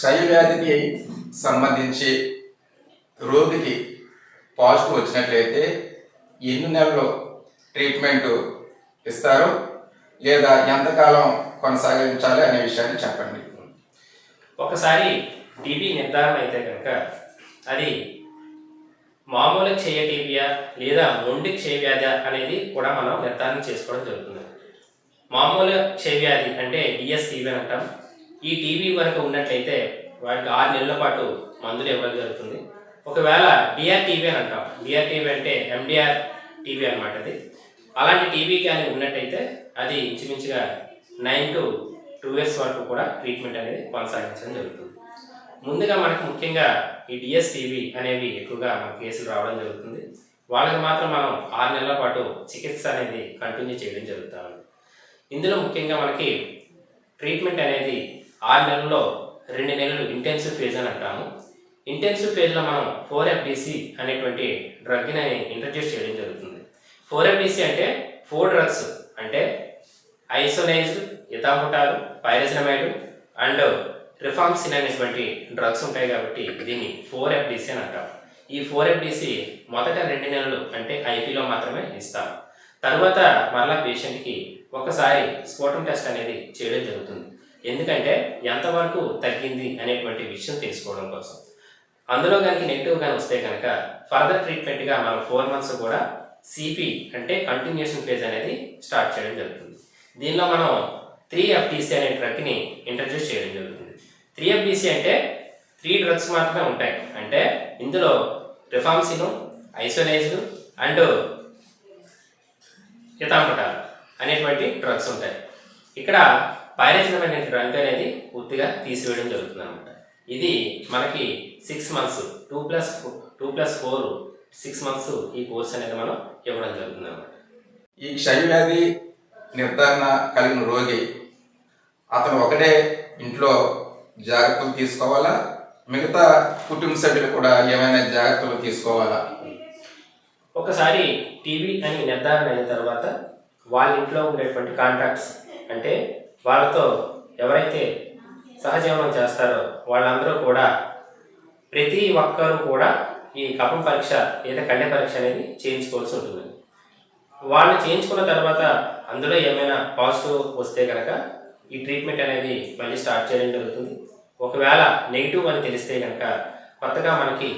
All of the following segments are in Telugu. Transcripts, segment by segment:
క్షయవ్యాధికి సంబంధించి రోగికి పాజిటివ్ వచ్చినట్లయితే ఎన్ని నెలలు ట్రీట్మెంట్ ఇస్తారు లేదా ఎంతకాలం కొనసాగించాలి అనే విషయాన్ని చెప్పండి. ఒకసారి టీబీ నిర్ధారణ అయితే కనుక అది మామూలు క్షయ టీబీయా లేదా మొండి క్షయవ్యాధి అనేది కూడా మనం నిర్ధారణ చేసుకోవడం జరుగుతుంది. మామూలు క్షయవ్యాధి అంటే డిఎస్టీబీ అంటాం. ఈ టీబీ కనుక ఉన్నట్లయితే వాడికి ఆరు నెలల పాటు మందులు ఇవ్వడం జరుగుతుంది. ఒకవేళ డిఆర్ టీబీ అని అంటాం. డిఆర్ టీబీ అంటే ఎండిఆర్ టీబీ అనమాట అది. అలాంటి టీబీ కానీ ఉన్నట్టయితే అది ఇంచుమించుగా నైన్ టు టూ ఇయర్స్ వరకు కూడా ట్రీట్మెంట్ అనేది కొనసాగించడం జరుగుతుంది. ముందుగా మనకు ముఖ్యంగా ఈ డిఎస్టీబీ అనేవి ఎక్కువగా మన కేసులు రావడం జరుగుతుంది. వాళ్ళకి మాత్రం మనం ఆరు నెలల పాటు చికిత్స అనేది కంటిన్యూ చేయడం జరుగుతుంది. ఇందులో ముఖ్యంగా మనకి ట్రీట్మెంట్ అనేది ఆరు నెలల్లో రెండు నెలలు ఇంటెన్సివ్ ఫేజ్ అని అంటాము. ఇంటెన్సివ్ ఫేజ్లో మనం ఫోర్ ఎఫ్డిసి అనేటువంటి డ్రగ్ని ఇంట్రడ్యూస్ చేయడం జరుగుతుంది. ఫోర్ ఎఫ్డిసి అంటే ఫోర్ డ్రగ్స్ అంటే ఐసోనైజ్ ఇథాముటాల్ పైరసినమైడ్ అండ్ రిఫామ్సిన్ అనేటువంటి డ్రగ్స్ ఉంటాయి కాబట్టి దీన్ని ఫోర్ ఎఫ్డిసి అని అంటాం. ఈ ఫోర్ ఎఫ్డిసి మొదట రెండు నెలలు అంటే ఐపీలో మాత్రమే ఇస్తాం. తర్వాత మరలా పేషెంట్కి ఒకసారి స్పోటం టెస్ట్ అనేది చేయడం జరుగుతుంది. ఎందుకంటే ఎంతవరకు తగ్గింది అనేటువంటి విషయం తెలుసుకోవడం కోసం. అందులో కనుక నెగిటివ్ కానీ వస్తే కనుక ఫర్దర్ ట్రీట్మెంట్గా మనం ఫోర్ మంత్స్ కూడా సిపి అంటే కంటిన్యూషన్ ఫేజ్ అనేది స్టార్ట్ చేయడం జరుగుతుంది. దీనిలో మనం త్రీ ఎఫ్టీసీ అనే డ్రగ్ని ఇంట్రడ్యూస్ చేయడం జరుగుతుంది. త్రీ ఎఫ్టీసీ అంటే త్రీ డ్రగ్స్ మాత్రమే ఉంటాయి. అంటే ఇందులో రిఫామ్సిను ఐసోనైజ్డ్ అండ్ ఇతాంపటాలు అనేటువంటి డ్రగ్స్ ఉంటాయి. ఇక్కడ పైరసినం అనే డ్రగ్ అనేది పూర్తిగా తీసివేయడం జరుగుతుంది అనమాట ఇది మనకి six months two plus two plus four six months ఈ కోర్స్ అనేది మనం ఇవ్వడం జరుగుతుంది అనమాట ఈ క్షయవ్యాధి నిర్ధారణ కలిగిన రోగి అతను ఒకటే ఇంట్లో జాగ్రత్తలు తీసుకోవాలా? మిగతా కుటుంబ సభ్యులు కూడా ఏమైనా జాగ్రత్తలు తీసుకోవాలా? ఒకసారి టీబీ అని నిర్ధారణ అయిన తర్వాత వాళ్ళ ఇంట్లో ఉండేటువంటి కాంటాక్ట్స్ అంటే వాళ్ళతో ఎవరైతే సహజీవనం చేస్తారో వాళ్ళందరూ కూడా ప్రతి ఒక్కరూ కూడా ఈ కపం పరీక్ష లేదా కళ్ళ పరీక్ష అనేది చేయించుకోవాల్సి ఉంటుంది. వాళ్ళు చేయించుకున్న తర్వాత అందులో ఏమైనా పాజిటివ్ వస్తే కనుక ఈ ట్రీట్మెంట్ అనేది మళ్ళీ స్టార్ట్ చేయడం జరుగుతుంది. ఒకవేళ నెగిటివ్ అని తెలిస్తే కనుక కొత్తగా మనకి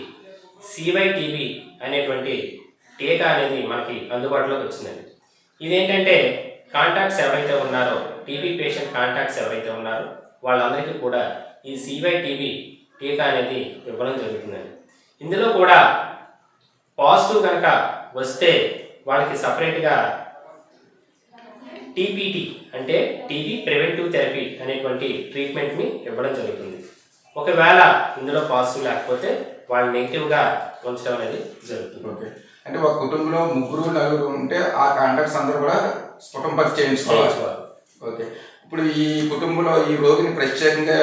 సివైటీబీ అనేటువంటి టీకా అనేది మనకి అందుబాటులోకి వచ్చిందండి. ఇదేంటంటే కాంటాక్ట్స్ ఎవరైతే ఉన్నారో టీబీ పేషెంట్ కాంటాక్ట్స్ ఎవరైతే ఉన్నారో వాళ్ళందరికీ కూడా ఈ సివైటీబీ టీకా అనేది ఇవ్వడం జరుగుతుందండి. ఇందులో కూడా పాజిటివ్ కనుక వస్తే వాళ్ళకి సపరేట్గా టీపీటీ అంటే టీబీ ప్రివెంటివ్ థెరపీ అనేటువంటి ట్రీట్మెంట్ని ఇవ్వడం జరుగుతుంది. ఒకవేళ ఇందులో పాజిటివ్ లేకపోతే వాళ్ళు నెగిటివ్గా ఉంచడం అనేది జరుగుతుంది. ఓకే. అంటే ఒక కుటుంబంలో ముగ్గురు నలుగురు ఉంటే ఆ కాంటాక్ట్స్ అందరూ కూడా చేయించుకోవాలి. చేయించుకోవాలి. ఓకే. ఇప్పుడు ఈ కుటుంబంలో ఈ రోగిని ప్రత్యేకంగా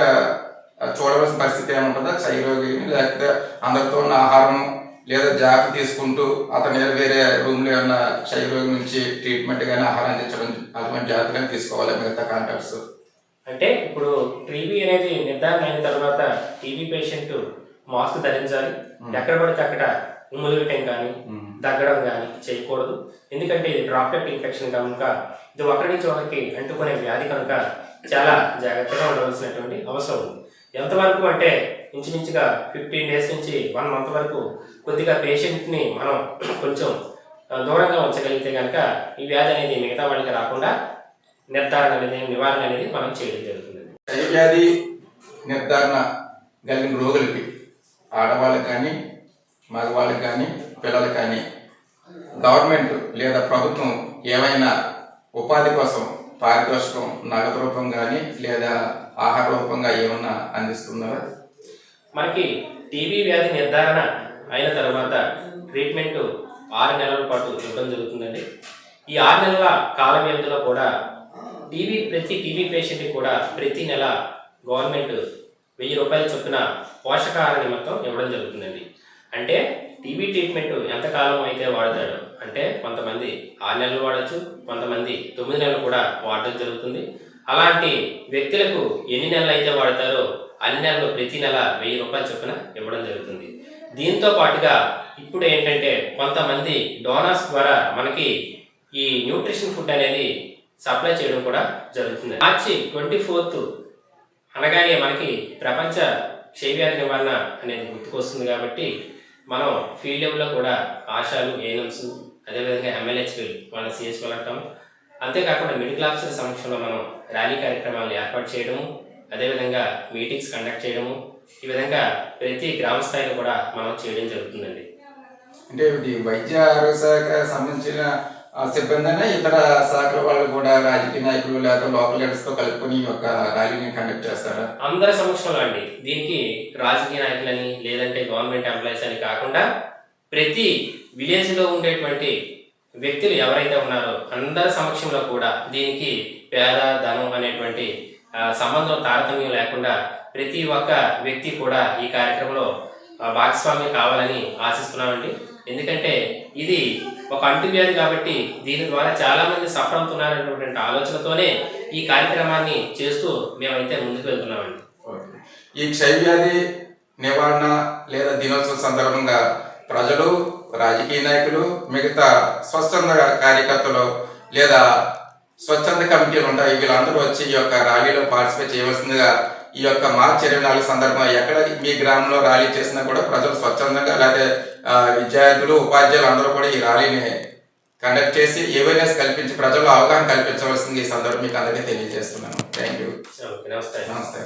చూడవలసిన పరిస్థితి ఏముంటుందా? క్షయ రోగిని లేకపోతే అందరితో ఉన్న ఆహారం లేదా జాగ్రత్త తీసుకుంటూ అతని వేరే రూమ్లో ఏమన్నా క్షయ రోగి నుంచి ట్రీట్మెంట్ కానీ ఆహారం అందించడం అటువంటి జాగ్రత్త కానీ తీసుకోవాలి మిగతా కాంటాక్ట్స్? అంటే ఇప్పుడు టీబీ అనేది నిర్ధారణ అయిన తర్వాత టీబీ పేషెంట్ మాస్క్ ధరించాలి. ఎక్కడ పడితే అక్కడ ఉమ్ములు వేయటం కానీ దగ్గడం కానీ చేయకూడదు. ఎందుకంటే ఇది డ్రాప్లెట్ ఇన్ఫెక్షన్ కనుక ఇది ఒకరి నుంచి ఒకరికి అంటుకునే వ్యాధి కనుక చాలా జాగ్రత్తగా ఉండవలసినటువంటి అవసరం. ఉంది ఎంతవరకు అంటే ఇంచుమించుగా ఫిఫ్టీన్ డేస్ నుంచి వన్ మంత్ వరకు కొద్దిగా పేషెంట్ని మనం కొంచెం దూరంగా ఉంచగలిగితే కనుక ఈ వ్యాధి అనేది మిగతా వాళ్ళకి రాకుండా నిర్ధారణ అనేది నివారణ అనేది మనం చేయడం జరుగుతుంది. క్షయవ్యాధి నిర్ధారణ కలిగిన రోగులకి ఆడవాళ్ళకి కానీ మగవాళ్ళకి కానీ పిల్లలకి కానీ గవర్నమెంట్ లేదా ప్రభుత్వం ఏమైనా ఉపాధి కోసం పారితోషికం నగదు రూపం కానీ లేదా ఆహార రూపంగా ఏమన్నా అందిస్తున్నారా? మనకి టీబీ వ్యాధి నిర్ధారణ అయిన తర్వాత ట్రీట్మెంట్ ఆరు నెలల పాటు ఇవ్వడం జరుగుతుందండి. ఈ ఆరు నెలల కాల వ్యవధిలో కూడా టీబీ ప్రతి టీబీ పేషెంట్కి కూడా ప్రతి నెల గవర్నమెంట్ వెయ్యి రూపాయల చొప్పున పోషకాహార నిమిత్తం ఇవ్వడం జరుగుతుందండి. అంటే టీబీ ట్రీట్మెంట్ ఎంతకాలం అయితే వాడతాడు అంటే కొంతమంది ఆరు నెలలు వాడచ్చు కొంతమంది తొమ్మిది నెలలు కూడా వాడడం జరుగుతుంది. అలాంటి వ్యక్తులకు ఎన్ని నెలలు అయితే వాడతారో అన్ని నెలలు ప్రతి నెల వెయ్యి రూపాయల చొప్పున ఇవ్వడం జరుగుతుంది. దీంతో పాటుగా ఇప్పుడు ఏంటంటే కొంతమంది డోనర్స్ ద్వారా మనకి ఈ న్యూట్రిషన్ ఫుడ్ అనేది సప్లై చేయడం కూడా జరుగుతుంది. మార్చి ట్వంటీ ఫోర్త్ అనగానే మనకి ప్రపంచ క్షయవ్యాధి నివారణ అనేది గుర్తుకొస్తుంది కాబట్టి మనం ఫీల్డ్ లెవెల్లో కూడా ఆశాలు ఏఎన్ఎంస్ అదేవిధంగా ఎమ్మెల్యేస్కి వాళ్ళని సిఎస్ వెళ్ళటం అంతేకాకుండా మెడికల్ ఆఫీసర్ సమక్షంలో మనం ర్యాలీ కార్యక్రమాలను ఏర్పాటు చేయడము అదేవిధంగా మీటింగ్స్ కండక్ట్ చేయడము ఈ విధంగా ప్రతి గ్రామ స్థాయిలో కూడా మనం చేయడం జరుగుతుందండి. అంటే వైద్య ఆరోగ్య శాఖ సంబంధించిన సిబ్బంది అయినా ఇతర శాఖల వాళ్ళు కూడా రాజకీయ నాయకులు లేదా లోకల్ లీడర్స్తో కలుపుకొని ఒక ర్యాలీని కండక్ట్ చేస్తారు? అందరి సమక్షంలో అండి. దీనికి రాజకీయ నాయకులని లేదంటే గవర్నమెంట్ ఎంప్లాయీస్ అని కాకుండా ప్రతి విలేజ్లో ఉండేటువంటి వ్యక్తులు ఎవరైతే ఉన్నారో అందరి సమక్షంలో కూడా దీనికి పేద ధనం అనేటువంటి సంబంధం తారతమ్యం లేకుండా ప్రతి ఒక్క వ్యక్తి కూడా ఈ కార్యక్రమంలో భాగస్వామ్యం కావాలని ఆశిస్తున్నామండి. ఎందుకంటే ఇది ఒక అంటువ్యాధి కాబట్టి దీని ద్వారా చాలా మంది సఫర్ అవుతున్నారనేటువంటి ఆలోచనతోనే ఈ కార్యక్రమాన్ని చేస్తూ మేమైతే ముందుకు వెళ్తున్నామండి. ఈ క్షయవ్యాధి నివారణ లేదా దినోత్సవం సందర్భంగా ప్రజలు రాజకీయ నాయకులు మిగతా స్వచ్ఛంద కార్యకర్తలు లేదా స్వచ్ఛంద కమిటీలు ఉంటాయి. వీళ్ళందరూ వచ్చి ఈ యొక్క ర్యాలీలో పార్టిసిపేట్ చేయవలసిందిగా ఈ యొక్క మార్చి ఇరవై నాలుగు సందర్భంగా ఎక్కడ మీ గ్రామంలో ర్యాలీ చేసినా కూడా ప్రజలు స్వచ్ఛందంగా లేదా విద్యార్థులు ఉపాధ్యాయులు అందరూ కూడా ఈ ర్యాలీని కండక్ట్ చేసి అవేర్నెస్ కల్పించి ప్రజల్లో అవగాహన కల్పించవలసింది ఈ సందర్భం మీకు అందరికీ తెలియజేస్తున్నాను. థ్యాంక్ యూ నమస్తే. నమస్తే.